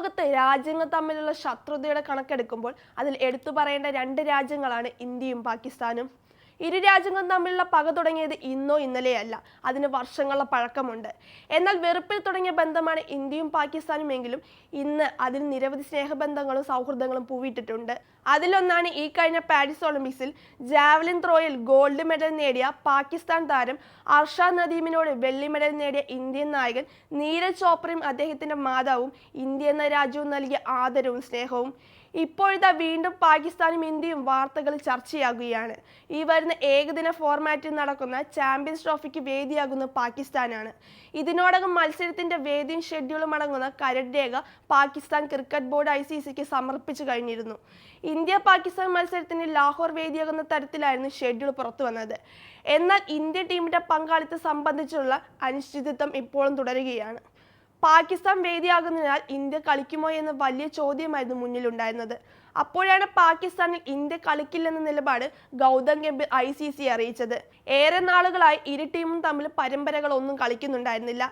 ലോകത്ത് രാജ്യങ്ങൾ തമ്മിലുള്ള ശത്രുതയുടെ കണക്കെടുക്കുമ്പോൾ അതിൽ എടുത്തു പറയേണ്ട രണ്ട് രാജ്യങ്ങളാണ് ഇന്ത്യയും പാകിസ്ഥാനും. ഇരു രാജ്യങ്ങളും തമ്മിലുള്ള പക തുടങ്ങിയത് ഇന്നോ ഇന്നലെയല്ല. അതിന് വർഷങ്ങളുടെ പഴക്കമുണ്ട്. എന്നാൽ വെറുപ്പിൽ തുടങ്ങിയ ബന്ധമാണ് ഇന്ത്യയും പാകിസ്ഥാനും എങ്കിലും ഇന്ന് അതിൽ നിരവധി സ്നേഹബന്ധങ്ങളും സൗഹൃദങ്ങളും പൂവിട്ടിട്ടുണ്ട്. അതിലൊന്നാണ് ഈ കഴിഞ്ഞ പാരീസ് ഒളിമ്പിക്സിൽ ജാവലിൻ ത്രോയിൽ ഗോൾഡ് മെഡൽ നേടിയ പാകിസ്ഥാൻ താരം അർഷാദ് നദീമിനോട് വെള്ളി മെഡൽ നേടിയ ഇന്ത്യൻ നായകൻ നീരജ് ചോപ്രയും അദ്ദേഹത്തിന്റെ മാതാവും ഇന്ത്യ എന്ന രാജ്യവും നൽകിയ ആദരവും സ്നേഹവും. ഇപ്പോഴത്തെ വീണ്ടും പാകിസ്ഥാനും ഇന്ത്യയും വാർത്തകൾ ചർച്ചയാകുകയാണ്. ഈ വരുന്ന ഏകദിന ഫോർമാറ്റിൽ നടക്കുന്ന ചാമ്പ്യൻസ് ട്രോഫിക്ക് വേദിയാകുന്ന പാകിസ്ഥാനാണ്. ഇതിനോടകം മത്സരത്തിന്റെ വേദിയും ഷെഡ്യൂളും അടങ്ങുന്ന കരട് രേഖ Pakistan cricket board I C സിക്ക് സമർപ്പിച്ചു കഴിഞ്ഞിരുന്നു. ഇന്ത്യ പാകിസ്ഥാൻ മത്സരത്തിന് ലാഹോർ വേദിയാകുന്ന തരത്തിലായിരുന്നു ഷെഡ്യൂൾ പുറത്തു വന്നത്. എന്നാൽ ഇന്ത്യ ടീമിന്റെ പങ്കാളിത്തം സംബന്ധിച്ചുള്ള അനിശ്ചിതത്വം ഇപ്പോഴും തുടരുകയാണ്. പാകിസ്ഥാൻ വേദിയാകുന്നതിനാൽ ഇന്ത്യ കളിക്കുമോ എന്ന വലിയ ചോദ്യമായിരുന്നു മുന്നിലുണ്ടായിരുന്നത്. അപ്പോഴാണ് പാകിസ്ഥാനിൽ ഇന്ത്യ കളിക്കില്ലെന്ന നിലപാട് Gautam Gambhir I C C അറിയിച്ചത്. ഏറെ നാളുകളായി ഇരു ടീമും തമ്മിൽ പരമ്പരകളൊന്നും കളിക്കുന്നുണ്ടായിരുന്നില്ല.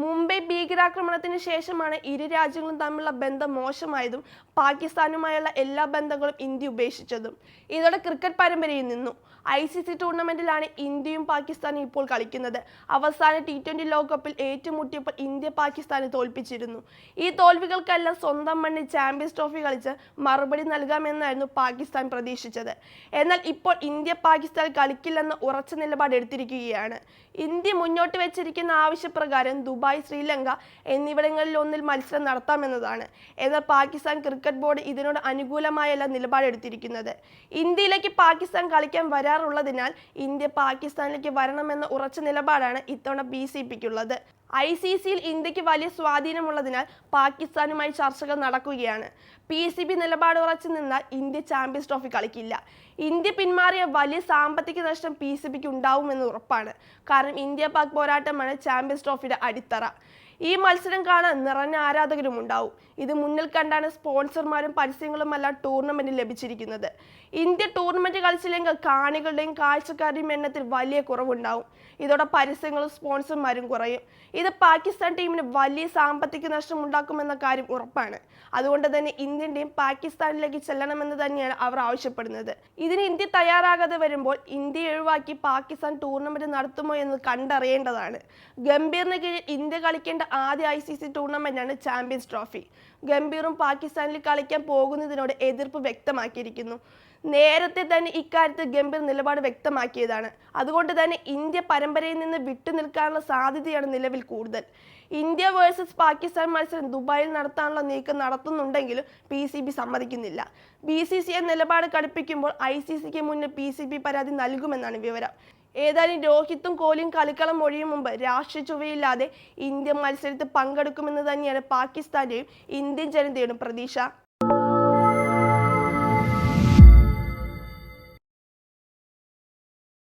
മുംബൈ ഭീകരാക്രമണത്തിന് ശേഷമാണ് ഇരു രാജ്യങ്ങളും തമ്മിലുള്ള ബന്ധം മോശമായതും പാകിസ്ഥാനുമായുള്ള എല്ലാ ബന്ധങ്ങളും ഇന്ത്യ ഉപേക്ഷിച്ചതും. ഇതോടെ ക്രിക്കറ്റ് പരമ്പരയിൽ നിന്നു. ഐ സി സി ടൂർണമെന്റിലാണ് ഇന്ത്യയും പാകിസ്ഥാനും ഇപ്പോൾ കളിക്കുന്നത്. അവസാന ടി ട്വന്റി ലോകകപ്പിൽ ഏറ്റുമുട്ടിയപ്പോൾ ഇന്ത്യ പാകിസ്ഥാനെ തോൽപ്പിച്ചിരുന്നു. ഈ തോൽവികൾക്കെല്ലാം സ്വന്തം മണ്ണിൽ ചാമ്പ്യൻസ് ട്രോഫി കളിച്ച് മറുപടി നൽകാമെന്നായിരുന്നു പാകിസ്ഥാൻ പ്രതീക്ഷിച്ചത്. എന്നാൽ ഇപ്പോൾ ഇന്ത്യ പാകിസ്ഥാൻ കളിക്കില്ലെന്ന ഉറച്ച നിലപാട് എടുത്തിരിക്കുകയാണ് ഇന്ത്യ മുന്നോട്ട് വെച്ചിരിക്കുന്ന ആവശ്യപ്രകാരം ദുബായ് ശ്രീലങ്ക എന്നിവിടങ്ങളിൽ ഒന്നിൽ മത്സരം നടത്താമെന്നതാണ് എന്നാൽ പാകിസ്ഥാൻ ക്രിക്കറ്റ് ബോർഡ് ഇതിനോട് അനുകൂലമായല്ല നിലപാടെടുത്തിരിക്കുന്നത്. ഇന്ത്യയിലേക്ക് പാകിസ്ഥാൻ കളിക്കാൻ വരാറുള്ളതിനാൽ ഇന്ത്യ പാകിസ്ഥാനിലേക്ക് വരണമെന്ന ഉറച്ച നിലപാടാണ് ഇത്തവണ ബി സി പിക്കുള്ളത്. ഐ സി സിയിൽ ഇന്ത്യയ്ക്ക് വലിയ സ്വാധീനമുള്ളതിനാൽ പാകിസ്ഥാനുമായി ചർച്ചകൾ നടക്കുകയാണ്. പി സി ബി നിലപാട് ഉറച്ചു നിന്നാൽ ഇന്ത്യ ചാമ്പ്യൻസ് ട്രോഫി കളിക്കില്ല. ഇന്ത്യ പിന്മാറിയ വലിയ സാമ്പത്തിക നഷ്ടം പി സി ബിക്ക് ഉണ്ടാവുമെന്ന് ഉറപ്പാണ്. കാരണം ഇന്ത്യ പാക് പോരാട്ടമാണ് ചാമ്പ്യൻസ് ട്രോഫിയുടെ അടിത്തറ. ഈ മത്സരം കാണാൻ നിറഞ്ഞ ആരാധകരും ഉണ്ടാവും. ഇത് മുന്നിൽ കണ്ടാണ് സ്പോൺസർമാരും പരസ്യങ്ങളുമെല്ലാം ടൂർണമെന്റിൽ ലഭിച്ചിരിക്കുന്നത്. ഇന്ത്യ ടൂർണമെന്റ് കളിച്ചില്ലെങ്കിൽ കാണികളുടെയും കാഴ്ചക്കാരുടെയും എണ്ണത്തിൽ വലിയ കുറവുണ്ടാവും. ഇതോടെ പരസ്യങ്ങളും സ്പോൺസർമാരും കുറയും. ഇത് പാകിസ്ഥാൻ ടീമിന് വലിയ സാമ്പത്തിക നഷ്ടം ഉണ്ടാക്കുമെന്ന കാര്യം ഉറപ്പാണ്. അതുകൊണ്ട് തന്നെ ഇന്ത്യൻ ടീം പാകിസ്ഥാനിലേക്ക് ചെല്ലണമെന്ന് തന്നെയാണ് അവർ ആവശ്യപ്പെടുന്നത്. ഇതിന് ഇന്ത്യ തയ്യാറാകാതെ വരുമ്പോൾ ഇന്ത്യ ഒഴിവാക്കി പാകിസ്ഥാൻ ടൂർണമെന്റ് നടത്തുമോ എന്ന് കണ്ടറിയേണ്ടതാണ്. ഗംഭീറിന് കീഴിൽ ഇന്ത്യ കളിക്കേണ്ട ആദ്യ ഐ സി സി ടൂർണമെന്റാണ് ചാമ്പ്യൻസ് ട്രോഫി. ഗംഭീറും പാകിസ്ഥാനിൽ കളിക്കാൻ പോകുന്നതിനോട് എതിർപ്പ് വ്യക്തമാക്കിയിരിക്കുന്നു. നേരത്തെ തന്നെ ഇക്കാര്യത്തിൽ ഗംഭീർ നിലപാട് വ്യക്തമാക്കിയതാണ്. അതുകൊണ്ട് തന്നെ ഇന്ത്യ പരമ്പരയിൽ നിന്ന് വിട്ടുനിൽക്കാനുള്ള സാധ്യതയാണ് നിലവിൽ കൂടുതൽ. ഇന്ത്യ വേഴ്സസ് പാകിസ്ഥാൻ മത്സരം ദുബായിൽ നടത്താനുള്ള നീക്കം നടത്തുന്നുണ്ടെങ്കിലും പി സി ബി സമ്മതിക്കുന്നില്ല. ബി സി സി ഐ നിലപാട് കടുപ്പിക്കുമ്പോൾ ഐ സി സിക്ക് മുന്നിൽ പി സി ബി പരാതി നൽകുമെന്നാണ് വിവരം. ഏതായാലും രോഹിത്തും കോഹ്ലിയും കളിക്കളം ഒഴിയും മുമ്പ് രാഷ്ട്രീയ ചുവയില്ലാതെ ഇന്ത്യ മത്സരത്തിൽ പങ്കെടുക്കുമെന്ന് തന്നെയാണ് പാകിസ്ഥാന്റെയും ഇന്ത്യൻ ജനതയുടെയും പ്രതീക്ഷ.